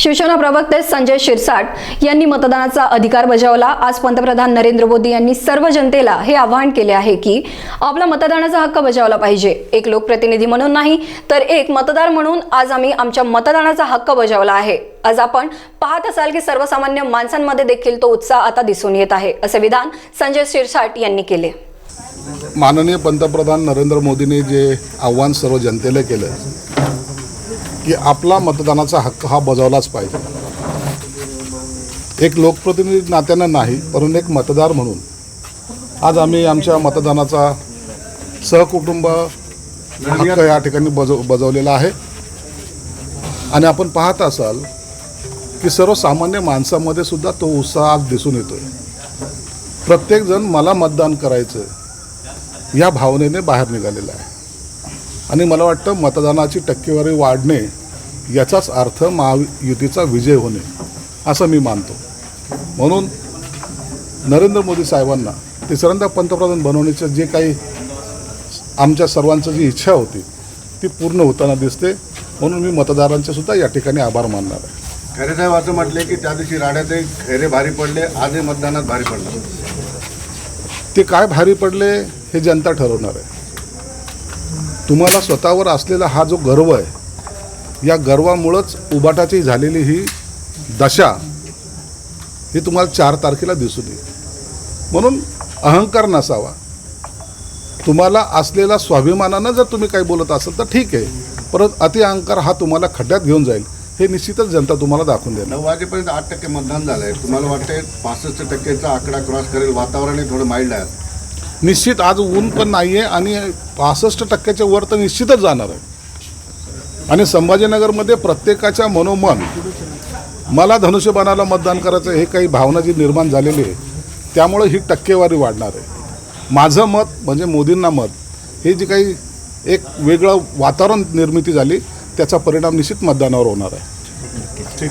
शिवसेना प्रवक्ते संजय शिरसाट यांनी मतदानाचा अधिकार बजावला. आज पंतप्रधान नरेंद्र मोदी यांनी सर्व जनतेला हे आवाहन केले आहे की आपला मतदानाचा हक्क बजावला पाहिजे. एक लोकप्रतिनिधी म्हणून नाही तर एक मतदार म्हणून आज आम्ही आमच्या मतदानाचा हक्क बजावला आहे. आज आपण पाहत असाल की सर्वसामान्य माणसांमध्ये देखील तो उत्साह आता दिसून येत आहे असे विधान संजय शिरसाट यांनी केले. माननीय पंतप्रधान नरेंद्र मोदींनी जे आव्हान सर्व जनतेला केलं की आपला मतदानाचा हक्क हा बजावलाच पाहिजे. एक लोकप्रतिनिधी नात्यानं नाही परंतु एक मतदार म्हणून. आज आम्ही आमच्या मतदानाचा सहकुटुंब हक्क या ठिकाणी बजव बजावलेला आहे. आणि आपण पाहत असाल की सर्वसामान्य माणसामध्ये सुद्धा तो उत्साह आज दिसून येतोय. प्रत्येकजण मला मतदान करायचं या भावनेने बाहेर निघालेला आहे. आणि मला वाटतं मतदानाची टक्केवारी वाढणे याचाच अर्थ महायुतीचा विजय होणे असं मी मानतो. म्हणून नरेंद्र मोदी साहेबांना तिसऱ्यांदा पंतप्रधान बनवण्याचं जे काही आमच्या सर्वांचं जी इच्छा होती ती पूर्ण होताना दिसते. म्हणून मी मतदारांचे सुद्धा या ठिकाणी आभार मानणार आहे. खरे साहेब असं म्हटले की त्या दिवशी राड्यात एक खैरे भारी पडले आजही मतदानात भारी पडलं. ते काय भारी पडले हे जनता ठरवणार आहे. तुम्हाला स्वतःवर असलेला हा जो गर्व आहे या गर्वामुळंच उबाटाची झालेली ही दशा ही तुम्हाला चार तारखेला दिसून येईल म्हणून अहंकार नसावा. तुम्हाला असलेला स्वाभिमानानं जर तुम्ही काही बोलत असाल तर ठीक आहे. परत अति अहंकार हा तुम्हाला खड्ड्यात घेऊन जाईल. हे निश्चितच जनता तुम्हाला दाखवून देणार. नऊ वाजेपर्यंत आठ टक्के मतदान झालंय. तुम्हाला वाटतंय पासष्ट टक्केचा आकडा क्रॉस करेल वातावरण थोडं माइल्ड आहे. निश्चित आज ऊन पण नाही आहे आणि पासष्ट टक्क्याच्या वर तर निश्चितच जाणार आहे. आणि संभाजीनगरमध्ये प्रत्येकाच्या मनोमन मला धनुष्यबाणाला मतदान करायचं हे काही भावना जी निर्माण झालेली आहे त्यामुळं ही टक्केवारी वाढणार आहे. माझं मत म्हणजे मोदींना मत हे जी काही एक वेगळं वातावरण निर्मिती झाली त्याचा परिणाम निश्चित मतदानावर होणार आहे.